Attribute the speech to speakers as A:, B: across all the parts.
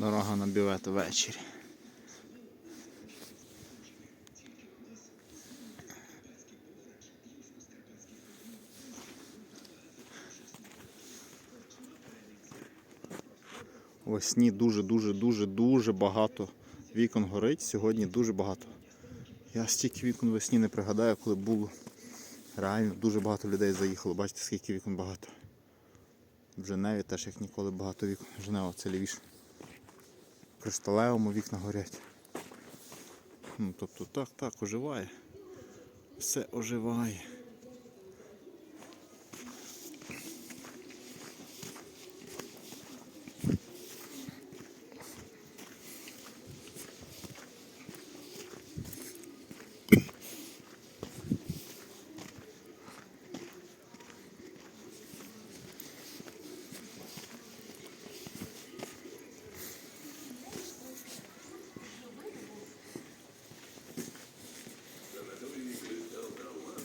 A: Дорога на бювет ввечері. Весні дуже-дуже-дуже-дуже багато вікон горить. Сьогодні дуже багато. Я стільки вікон весні не пригадаю, коли було. Реально дуже багато людей заїхало. Бачите, скільки вікон багато. В Женеві теж як ніколи багато вікон. Женева це лівіше. Кришталевому вікна горять. Ну, тобто так, так, оживає. Все оживає.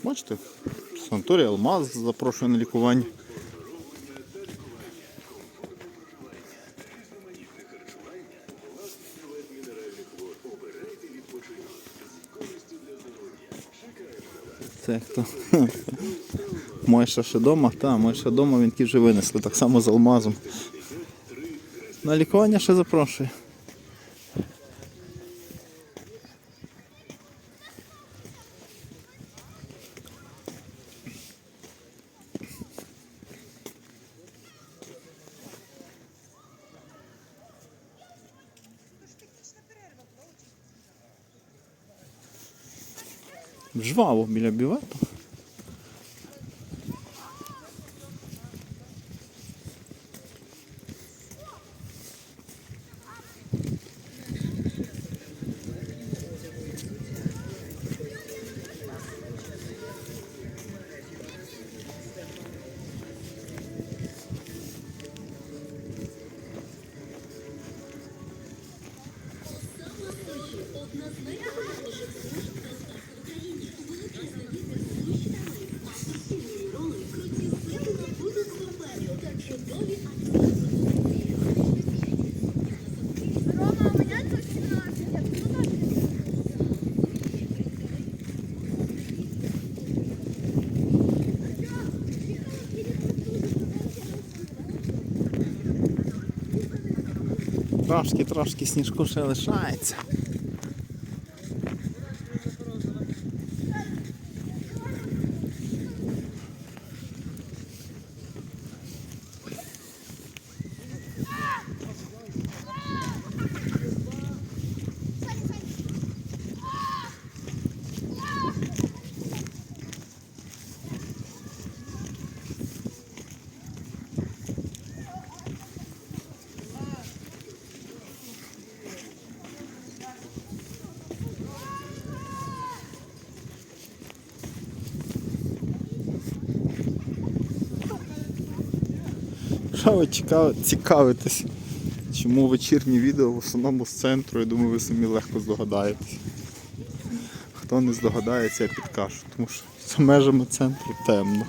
A: Бачите, санаторій Алмаз запрошує на лікування. Це хто? Мойша ще дома? Так, Мойша дома, він ті вже винесли, так само з алмазом. На лікування ще запрошує. Жваво біля бювету. Трошки, трошки сніжку ще лишається. Що ви цікавитесь? Чому вечірні відео в основному з центру, я думаю, ви самі легко здогадаєтесь. Хто не здогадається, я підкажу, тому що за межами центру темно.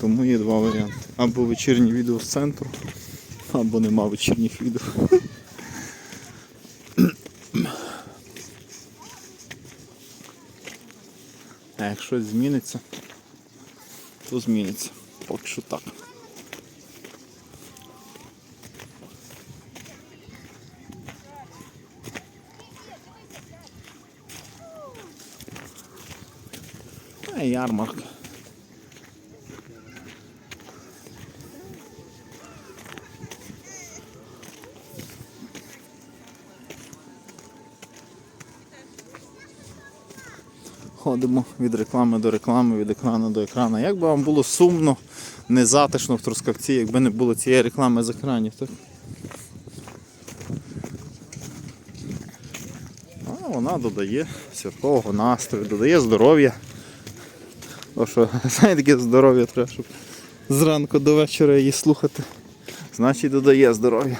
A: Тому є два варіанти. Або вечірні відео з центру, або нема вечірніх відео. Щось зміниться, то зміниться. Поки що так. Ярмарка. Ходимо від реклами до реклами, від екрану до екрану. Як би вам було сумно, незатишно в Трускавці, якби не було цієї реклами з екранів, так? А вона додає святкового настрою, додає здоров'я. О, що, знаєте, таке здоров'я треба, щоб зранку до вечора її слухати. Значить додає здоров'я.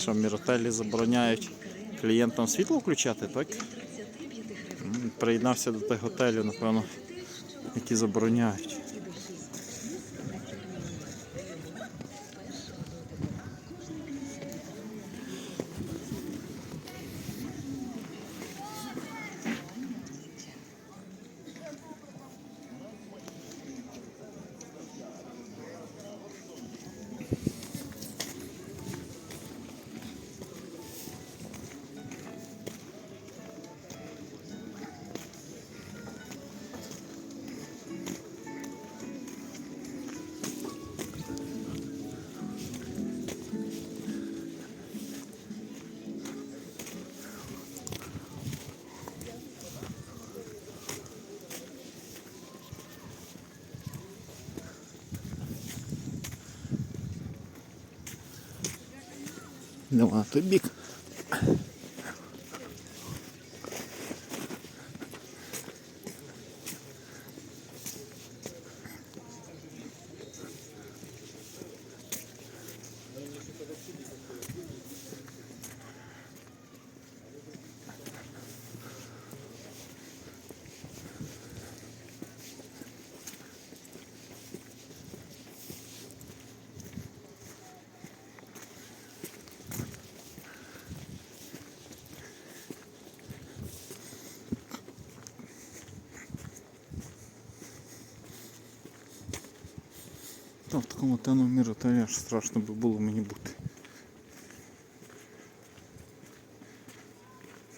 A: Що міротелі забороняють клієнтам світло включати, так? Приєднався до тих готелів, напевно, які забороняють. Йдемо на той бік. Та в такому темному та аж страшно би було мені бути.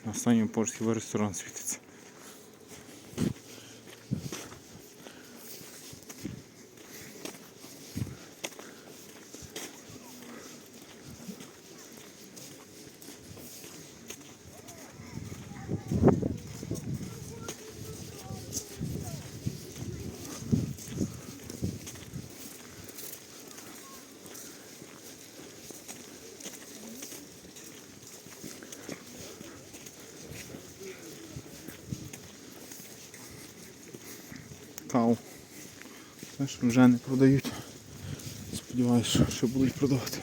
A: На останньому поверсі ресторан світиться. Каву. Теж вже не продають. Сподіваюсь, що будуть продавати.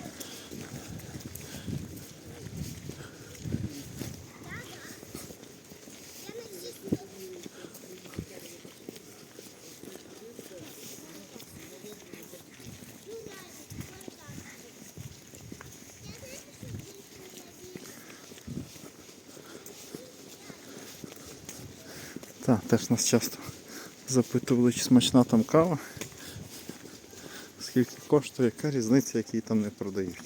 A: Так, теж нас часто запитували, чи смачна там кава. Скільки коштує, яка різниця, які там не продають.